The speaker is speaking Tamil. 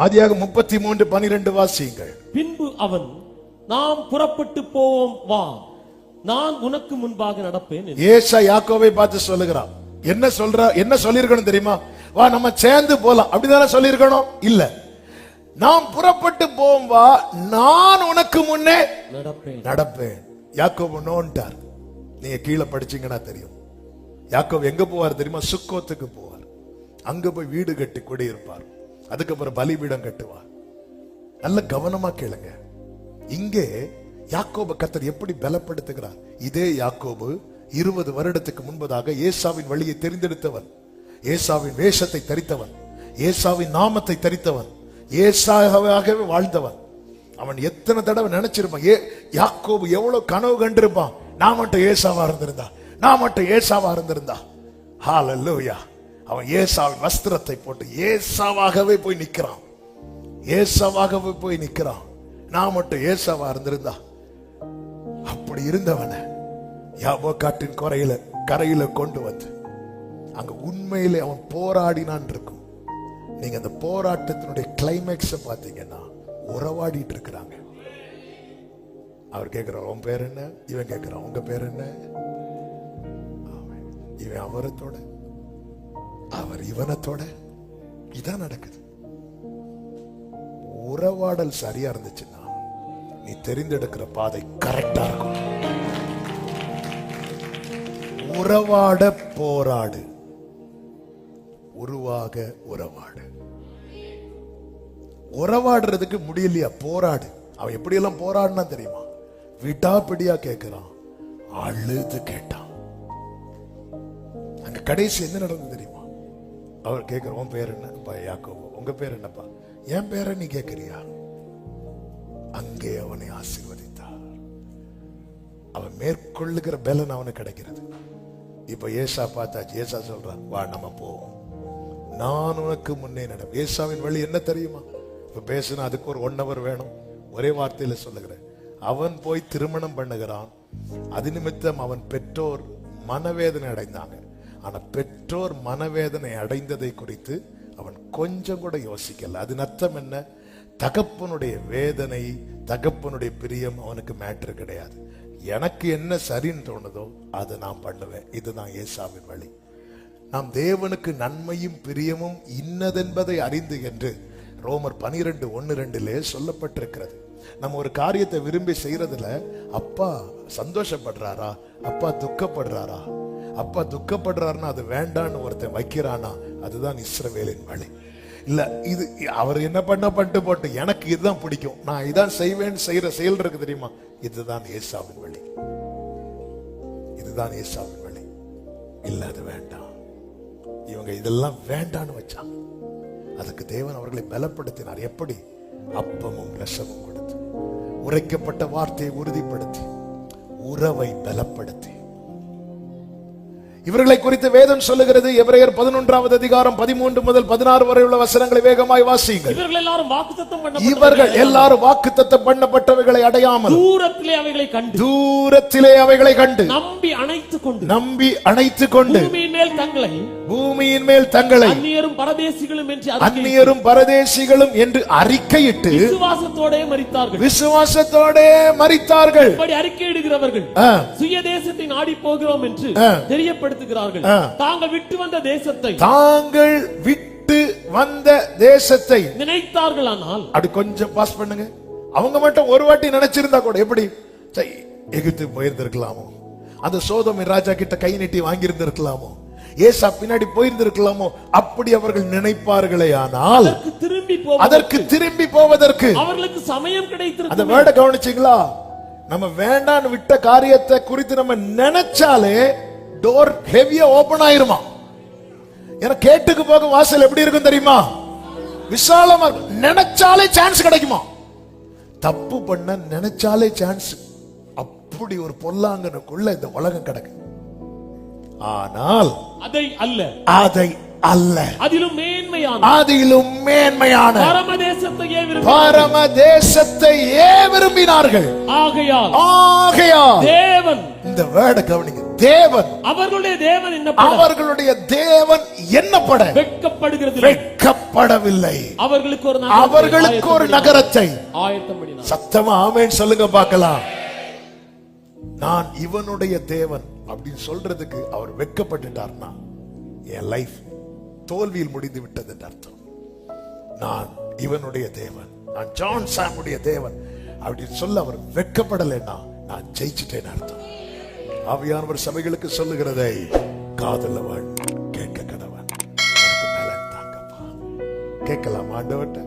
ஆதியாக முப்பத்தி மூன்று பனிரெண்டு வாசியுங்கள். பின்பு அவன் நாம் புறப்பட்டு போவோம் வா. நான் உனக்கு முன்பாக நடப்பேன். ஏசா யாக்கோவை பார்த்து சொல்லுகிறான் என்ன சொல்ற என்ன சொல்லிருக்கணும் தெரியுமா? வா நம்ம சேர்ந்து போலாம். அப்படிதானே சொல்லிருக்கணும் இல்ல. நாம் புறப்பட்டு போவோம் வா. நான் உனக்கு முன்னே நடப்பேன். நடப்பேன். யாக்கோபு நோன்ட்டார். நீங்க கீழே படிச்சீங்கன்னா தெரியும். யாக்கோபு எங்க போவார் தெரியுமா? சுக்கோத்துக்கு போவார். அங்க போய் வீடு கட்டி குடியிருப்பார். அதுக்கப்புறம் பலிபீடம் கட்டுவா. நல்ல கவனமா கேளுங்க. இங்கே யாக்கோபு கத்தர் எப்படி பலப்படுத்துகிறார்? இதே யாக்கோபு இருபது வருடத்துக்கு முன்பதாக ஏசாவின் வழியை தெரிந்தெடுத்தவன். ஏசாவின் வேஷத்தை தரித்தவன். ஏசாவின் நாமத்தை தரித்தவன். ஏசாவாகவே வாழ்ந்தவன். அவன் எத்தனை தடவை நினைச்சிருப்பான் ஏ யாக்கோபு எவ்வளவு கனவு கண்டிருப்பான்? நான் மட்டும் ஏசாவா இருந்திருந்தா? நான் மட்டும் ஏசாவா இருந்திருந்தா? ஹalleluya. அவன் ஏசாவின் வஸ்திரத்தை போட்டு ஏசாவாகவே போய் நிக்கிறான் ஏசாவாகவே போய் நிக்கிறான் நான் மட்டும் ஏசாவா இருந்திருந்தா? அப்படி இருந்தவன யாபோ காட்டின் குறையில கரையில கொண்டு வந்து அங்க உண்மையிலே அவன் போராடினான் இருக்கும். நீங்க அந்த போராட்டத்தினுடைய கிளைமேக்ஸ பாத்தீங்கன்னா உறவாடிட்டு இருக்கிறாங்க. அவர் கேட்கிறார் உன் பேர் என்ன? இவன் கேட்கிறான் உங்க பேர் என்ன? இவன் அவரத்தோட அவர் இவனத்தோட இதான் நடக்குது. உறவாடல் சரியா இருந்துச்சுன்னா நீ தெரிந்தெடுக்கிற பாதை கரெக்டா இருக்கும். உறவாட போராடு. உருவாக உறவாடு. உறவாடுறதுக்கு முடியலையா? போராடு. அவன் எப்படியெல்லாம் போராடினா தெரியுமா? விடாப்பிடியா கேட்கிறான் அழுது கேட்டான். அங்க கடைசி என்ன நடந்தது தெரியுமா? அவர் கேட்குற உன் பேர் என்னப்பா யாக்கோபு. உங்க பேர் என்னப்பா? என் பேரை நீ கேட்கிறியா? அங்கே அவனை ஆசீர்வதித்தார். அவன் மேற்கொள்ளுகிற பலன் அவனுக்கு கிடைக்கிறது. இப்போ ஏசா பார்த்தாச்சு. ஏசா சொல்கிறான் வா நம்ம போவோம். நான் உனக்கு முன்னே நட ஏசாவின் வழி என்ன தெரியுமா? இப்ப பேசுனா அதுக்கு ஒரு ஒன் ஹவர் வேணும். ஒரே வார்த்தையில சொல்லுகிறேன். அவன் போய் திருமணம் பண்ணுகிறான். அது நிமித்தம் அவன் பெற்றோர் மனவேதனை அடைந்தாங்க. ஆனால் பெற்றோர் மனவேதனை அடைந்ததை குறித்து அவன் கொஞ்சம் கூட யோசிக்கல. அது அர்த்தம் என்ன? தகப்பனுடைய வேதனை தகப்பனுடைய பிரியம் அவனுக்கு மேட்ரு கிடையாது. எனக்கு என்ன சரின்னு தோணுதோ அதை நான் பண்ணுவேன். இதுதான் ஏசாவின் வழி. நாம் தேவனுக்கு நன்மையும் பிரியமும் இன்னதென்பதை அறிந்து என்று ரோமர் பனிரெண்டு ஒன்னு ரெண்டிலே சொல்லப்பட்டிருக்கிறது. நம்ம ஒரு காரியத்தை விரும்பி செய்யறதுல அப்பா சந்தோஷப்படுறாரா? அப்பா துக்கப்படுறாரா? அப்பா துக்கப்படுறாருன்னா அது வேண்டான்னு ஒருத்தன் வைக்கிறானா அதுதான் இஸ்ரவேலின் வழி. இல்ல இது அவர் என்ன பண்ண பண்ணிட்டு போட்டு எனக்கு இதுதான் பிடிக்கும். நான் இதான் செய்வேன்னு செய்யற செயல் இருக்கு தெரியுமா? இதுதான் ஏசாவின் வழி. இதுதான் ஏசாவின் வழி. இல்ல அது வேண்டாம். இவங்க இதெல்லாம் வேண்டான்னு வச்சாங்க. அதுக்கு தேவன் அவர்களை பலப்படுத்தினார். எப்படி? அப்பமும் ரசமும் கொடுத்து உரைக்கப்பட்ட வார்த்தையை உறுதிப்படுத்தி உறவை பலப்படுத்தி இவர்களை குறித்து வேதம் சொல்லுகிறது. எபிரேயர் பதினொன்றாவது அதிகாரம் பதிமூன்று முதல் பதினாறு வரை உள்ள வசனங்களை வேகமாய் வாசியுங்கள். இவர்கள் எல்லாரும் வாக்குத்தத்தம் இவர்கள் எல்லாரும் வாக்குத்தத்தம் பண்ணப்பட்டவைகளை அடையாமல் தூரத்திலே அவைகளை கண்டு. தூரத்திலே அவைகளை கண்டு. நம்பி அணைத்துக் கொண்டு. நம்பி அணைத்துக் கொண்டு. பூமியின் மேல் தங்களை. பூமியின் மேல் தங்களை. அந்நியரும் பரதேசிகளும் என்று அந்நியரும் பரதேசிகளும் என்று அறிக்கையிட்டு விசுவாசத்தோடே மரித்தார்கள். விசுவாசத்தோட மரித்தார்கள். இப்படி அறிக்கையிடுகிறவர்கள் சுய தேசத்தை நாடி போகிறோம் என்று ஆ. தெரியப்படுத்துகிறார்கள் ஆ. தாங்கள் விட்டு வந்த தேசத்தை தாங்கள் விட்டு வந்த தேசத்தை நினைத்தார்கள் ஆனால் அப்படி கொஞ்சம் பாஸ் பண்ணுங்க. அவங்க மட்டும் ஒரு வாட்டி நினைச்சிருந்தா கூட எப்படி? எகிப்து போயிருந்திருக்கலாமோ? அந்த சோதோமி ராஜா கிட்ட கை நீட்டி வாங்கியிருந்திருக்கலாமோ? ஏசா பின்னாடி போயிருந்திருக்கலாமோ? அப்படி அவர்கள் நினைப்பார்களே ஆனால் திரும்பி அதற்கு திரும்பி போவதற்கு அவர்களுக்கு சமயம் அந்த கிடைத்திருக்கும் வேர்டை கவனிச்சீங்களா? நம்ம வேண்டான்னு விட்ட காரியத்தை குறித்து நம்ம நினைச்சாலே டோர் ஹெவியா ஓபன் ஆயிருமா? ஏன்னா கேட்டுக்கு போக வாசல் எப்படி இருக்கும் தெரியுமா? விசாலமா. நினைச்சாலே சான்ஸ் கிடைக்குமா? தப்பு பண்ண நினைச்சாலே சான்ஸ் அப்படி ஒரு பொல்லாங்கனுக்குள்ள இந்த உலகம் கிடக்கு. ஆனால் அதை அல்ல. அதை அல்ல. அதிலும் மேன்மையான. அதிலும் மேன்மையான. பரம தேசத்தையே விரும்பி பரம தேசத்தையே விரும்பினார்கள்? ஆகையால். ஆகையா தேவன். இந்த வேர்டை கவனிங்க. தேவன். அவர்களுடைய தேவன் என்ன அவர்களுடைய தேவன் என்னப்பட? வெட்கப்படுகிறது வெட்கப்படவில்லை. அவர்களுக்கு ஒரு அவர்களுக்கு ஒரு நகரத்தை. ஆயத்தம் சத்தமா ஆமென் சொல்லுங்க பார்க்கலாம். நான் இவனுடைய தேவன் அப்படின்னு சொல்றதுக்கு அவர் வெட்கப்பட்டுட்டார்னா என் லைஃப் தோல்வியில் முடிந்து விட்டது என்று அர்த்தம். நான் இவனுடைய தேவன். நான் ஜான் சாமுடைய தேவன் அப்படின்னு சொல்ல அவர் வெட்கப்படலைன்னா நான் ஜெயிச்சிட்டேன்னு அர்த்தம். ஆவியானவர் சபைகளுக்கு சொல்லுகிறதை காதலவன் கேட்க கதவன் கேட்கலாம் ஆண்டவன்ட்ட